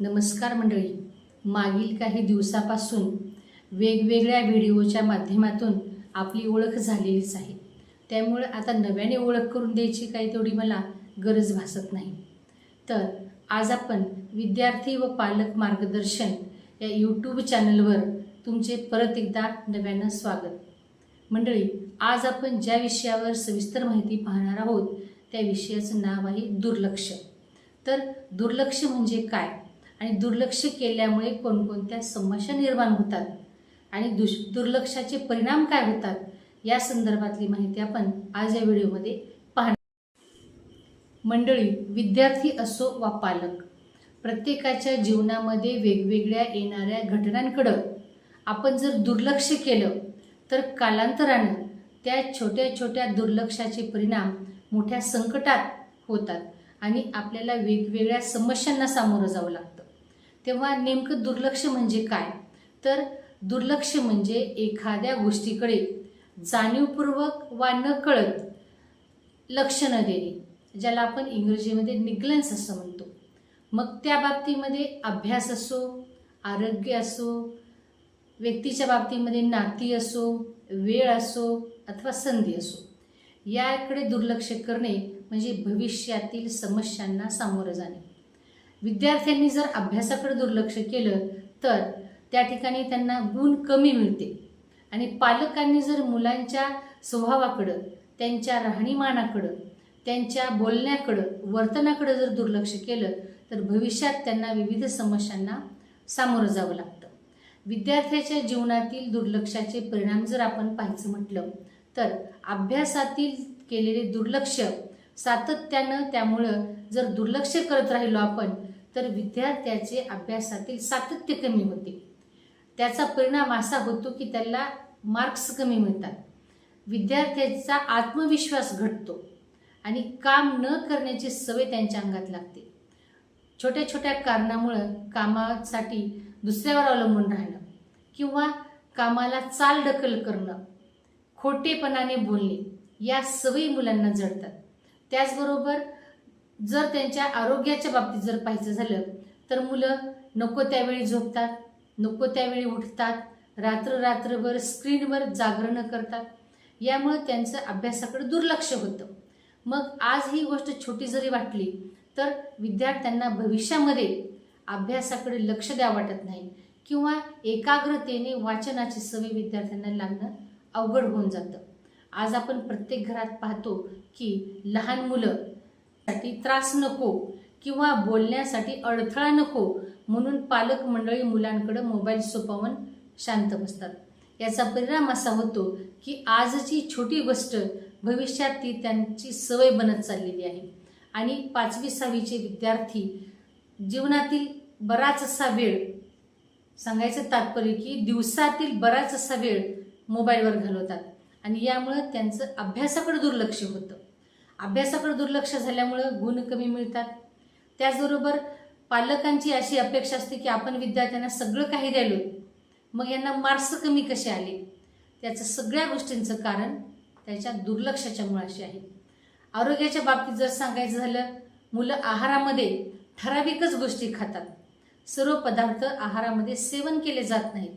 नमस्कार मंडळी. मागील काही दिवसापासून वेगवेगळ्या व्हिडिओच्या माध्यमातून आपली ओळख झालेलीच आहे. त्यामुळे आता नव्याने ओळख करून द्यायची काही तेवढी मला गरज भासत नाही. तर आज आपण विद्यार्थी व पालक मार्गदर्शन या यूट्यूब चॅनलवर तुमचे परत एकदा नव्यानं स्वागत. मंडळी आज आपण ज्या विषयावर सविस्तर माहिती पाहणार आहोत त्या विषयाचं नाव आहे दुर्लक्ष. तर दुर्लक्ष म्हणजे काय? आणि दुर्लक्ष केल्यामुळे कोणकोणत्या समस्या निर्माण होतात आणि दुष दुर्लक्षाचे परिणाम काय होतात या संदर्भातली माहिती आपण आज या व्हिडिओमध्ये पाहणार मंडळी विद्यार्थी असो वा पालक प्रत्येकाच्या जीवनामध्ये वेगवेगळ्या येणाऱ्या घटनांकडं आपण जर दुर्लक्ष केलं तर कालांतरानं त्या छोट्या छोट्या दुर्लक्षाचे परिणाम मोठ्या संकटात होतात आणि आपल्याला वेगवेगळ्या समस्यांना सामोरं जावं लागतं. तेव्हा नेमकं दुर्लक्ष म्हणजे काय? तर दुर्लक्ष म्हणजे एखाद्या गोष्टीकडे जाणीवपूर्वक वा न कळत लक्ष न देणे ज्याला आपण इंग्रजीमध्ये निग्लन्स असं म्हणतो. मग त्या बाबतीमध्ये अभ्यास असो आरोग्य असो व्यक्तीच्या बाबतीमध्ये नाती असो वेळ असो अथवा संधी असो याकडे दुर्लक्ष करणे म्हणजे भविष्यातील समस्यांना सामोरं जाणे. विद्यार्थ्यांनी जर अभ्यासाकडे दुर्लक्ष केलं तर त्या ठिकाणी त्यांना गुण कमी मिळते आणि पालकांनी जर मुलांच्या स्वभावाकडं त्यांच्या राहणीमानाकडं त्यांच्या बोलण्याकडं वर्तनाकडं जर दुर्लक्ष केलं तर भविष्यात त्यांना विविध समस्यांना सामोरं जावं लागतं. विद्यार्थ्याच्या जीवनातील दुर्लक्षाचे परिणाम जर आपण पाहायचं म्हटलं तर अभ्यासातील केलेले दुर्लक्ष सातत्यानं त्यामुळं जर दुर्लक्ष करत राहिलो आपण तर विद्यार्थ्याचे अभ्यासातील सातत्य कमी होते. त्याचा परिणाम असा होतो की त्याला मार्क्स कमी मिळतात. विद्यार्थ्याचा आत्मविश्वास घटतो आणि काम न करण्याची सवय त्यांच्या अंगात लागते. छोट्या छोट्या कारणामुळं कामासाठी दुसऱ्यावर अवलंबून राहणं किंवा कामाला चाल ढकल करणं खोटेपणाने बोलणे या सवयी मुलांना जडतात. त्याचबरोबर जर त्यांच्या आरोग्याच्या बाबतीत जर पाहायचं झालं तर मुलं नको त्यावेळी झोपतात नको त्यावेळी उठतात रात्र रात्रभर स्क्रीनवर जागरणं करतात. यामुळं त्यांचं अभ्यासाकडे दुर्लक्ष होतं. मग आज ही गोष्ट छोटी जरी वाटली तर विद्यार्थ्यांना भविष्यामध्ये अभ्यासाकडे लक्ष द्यावं वाटत नाही किंवा एकाग्रतेने वाचनाची सवय विद्यार्थ्यांना लागणं अवघड होऊन जातं. आज आपण प्रत्येक घरात पाहतो की लहान मुलं साठी त्रास नको किंवा बोलण्यासाठी अडथळा नको म्हणून पालक मंडळी मुलांकडे मोबाईल सोपवून शांत बसतात. याचा परिणाम असा होतो की आजची छोटी गोष्ट भविष्यात ती त्यांची सवय बनत चाललेली आहे. आणि पाचवी सहावीचे विद्यार्थी जीवनातील बराच असा वेळ सांगायचं तात्पर्य की दिवसातील बराच असा वेळ मोबाईलवर घालवतात. आणि यामुळं त्यांचं अभ्यासाकडे दुर्लक्ष होतं. अभ्यासाकडे दुर्लक्ष झाल्यामुळं गुण कमी मिळतात. त्याचबरोबर पालकांची अशी अपेक्षा असते की आपण विद्यार्थ्यांना सगळं काही द्यालो मग यांना मार्क्स कमी कसे आले? त्याचं सगळ्या गोष्टींचं कारण त्याच्या दुर्लक्षाच्या मुळाशी आहे. आरोग्याच्या बाबतीत जर सांगायचं झालं मुलं आहारामध्ये ठराविकच गोष्टी खातात. सर्व पदार्थ आहारामध्ये सेवन केले जात नाहीत.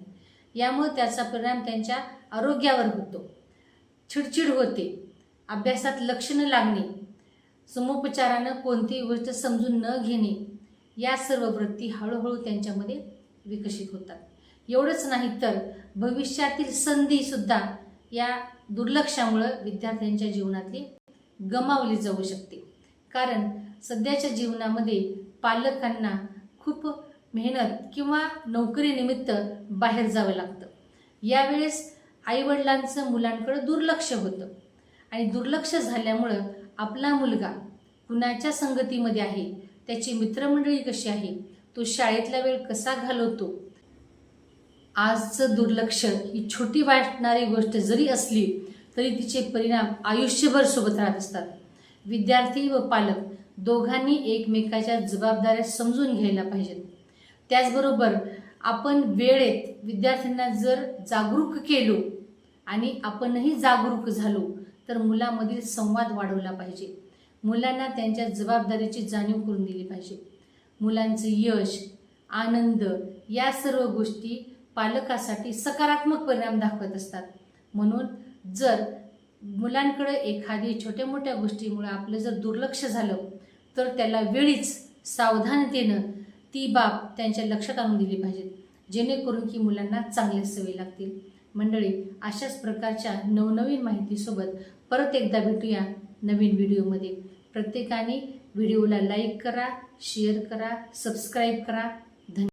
यामुळे त्याचा परिणाम त्यांच्या आरोग्यावर होतो. चिडचिड होते. अभ्यासात लक्ष न लागणे समुपचारानं कोणतीही गोष्ट समजून न घेणे या सर्व वृत्ती हळूहळू त्यांच्यामध्ये विकसित होतात. एवढंच नाही तर भविष्यातील संधीसुद्धा या दुर्लक्षामुळं विद्यार्थ्यांच्या जीवनातली गमावली जाऊ शकते. कारण सध्याच्या जीवनामध्ये पालकांना खूप मेहनत किंवा नोकरीनिमित्त बाहेर जावं लागतं. यावेळेस आईवडिलांचं मुलांकडं दुर्लक्ष होतं. आणि दुर्लक्ष झाल्यामुळं आपला मुलगा कुणाच्या संगतीमध्ये आहे? त्याची मित्रमंडळी कशी आहे? तो शाळेतला वेळ कसा घालवतो? आजचं दुर्लक्ष ही छोटी वाटणारी गोष्ट जरी असली तरी तिचे परिणाम आयुष्यभर सोबत राहत असतात. विद्यार्थी व पालक दोघांनी एकमेकाच्या जबाबदाऱ्या समजून घ्यायला पाहिजेत. त्याचबरोबर आपण वेळेत विद्यार्थ्यांना जर जागरूक केलो आणि आपणही जागरूक झालो तर मुलामधील संवाद वाढवला पाहिजे. मुलांना त्यांच्या जबाबदारीची जाणीव करून दिली पाहिजे. मुलांचं यश आनंद या सर्व गोष्टी पालकासाठी सकारात्मक परिणाम दाखवत असतात. म्हणून जर मुलांकडे एखादी छोट्या मोठ्या गोष्टीमुळे आपलं जर दुर्लक्ष झालं तर त्याला वेळीच सावधानतेनं ती बाब त्यांच्या लक्षात आणून दिली पाहिजे. जेणेकरून की मुलांना चांगल्या सवयी लागतील. मंडळी अशाच प्रकारच्या नवनवीन माहितीसोबत परत एकदा भेटूया नवीन व्हिडिओमध्ये. प्रत्येकाने व्हिडिओला लाईक करा शेअर करा सबस्क्राईब करा.